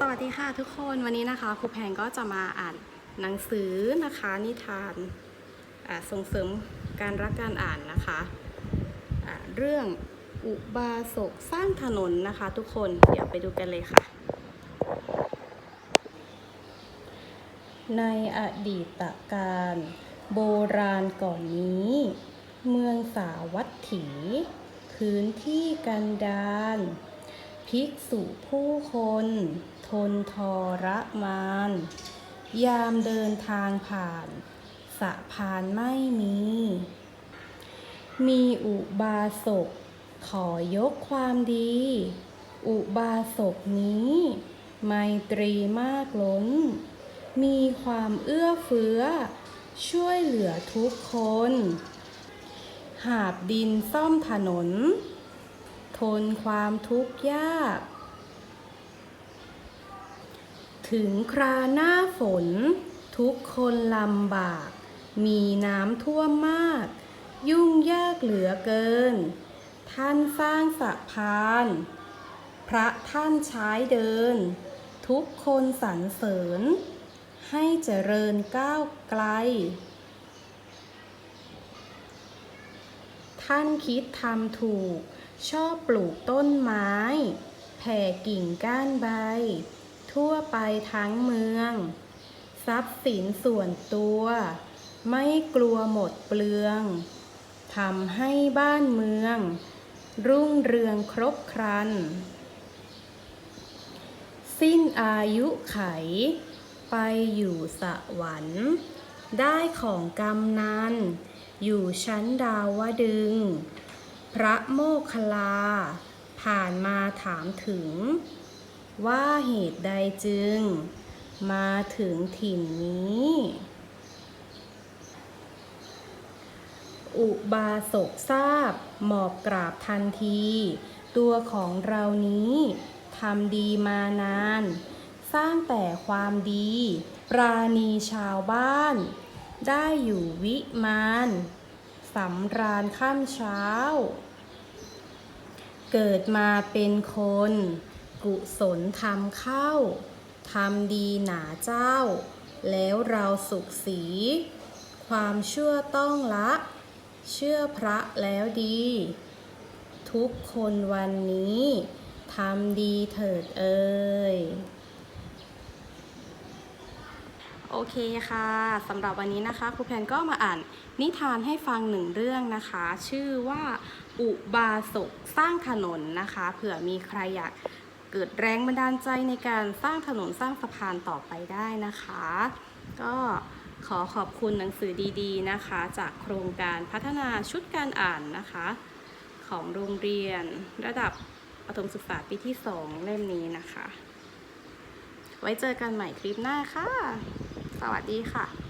สวัสดีค่ะทุกคนวันนี้นะคะครูแพงก็จะมาอ่านหนังสือนะคะ นิทานส่งเสริมการรักการอ่านนะคะอ่าเรื่องอุบาสกสร้างถนนนะคะ ทุกคนเดี๋ยวไปดูกันเลยค่ะ ในอดีตการโบราณก่อนนี้ เมืองสาวัตถีพื้นที่กันดาร ภิกษุผู้คน ทนทรมาน ยามเดินทางผ่านสะพานไม่มี มีอุบาสกขอยกความดี อุบาสกนี้ ไมตรีมากล้น มีความเอื้อเฟื้อ ช่วยเหลือทุกคน หาบดินซ่อมถนน ทนความทุกข์ยาก ถึงคราหน้าฝน ทุกคนลำบาก มีน้ำท่วมมาก ยุ่งยากเหลือเกิน ท่านสร้างสะพาน พระท่านใช้เดิน ทุกคนสรรเสริญ ให้เจริญก้าวไกลท่านคิดทำถูก ชอบปลูกต้นไม้ แผ่กิ่งก้านใบ ทั่วไปทั้งเมือง ทรัพย์สินส่วนตัว ไม่กลัวหมดเปลืองทำให้บ้านเมือง รุ่งเรืองครบครัน สิ้นอายุไข ไปอยู่สวรรค์ ได้ของกำนัน อยู่ชั้นดาวดึง พระโมคคัลลา ผ่านมาถามถึง ว่าเหตุใดจึง มาถึงถิ่นนี้ อุบาสกทราบ หมอบกราบทันที ตัวของเรานี้ทำดีมานาน สร้างแต่ความดี ปราณีชาวบ้าน ได้อยู่วิมานสำราญข้ามเช้า เกิดมาเป็นคน กุศลทำเข้าทำดีหนาเจ้า แล้วเราสุขสี ความเชื่อต้องละ เชื่อพระแล้วดี ทุกคนวันนี้ทำดีเถิดเอ่ย โอเคค่ะสำหรับวันนี้นะคะครูแพนก็มาอ่านนิทานให้ฟังหนึ่งเรื่องนะคะ ชื่อว่าอุบาสกสร้างถนนนะคะ เผื่อมีใครอยากเกิดแรงบันดาลใจในการสร้างถนนสร้างสะพานต่อไปได้นะคะ ก็ขอขอบคุณหนังสือดีๆนะคะ จากโครงการพัฒนาชุดการอ่านนะคะ ของโรงเรียนระดับประถมศึกษาปีที่ 2 เล่มนี้นะคะ ไว้เจอกันใหม่คลิปหน้าค่ะ สวัสดีค่ะ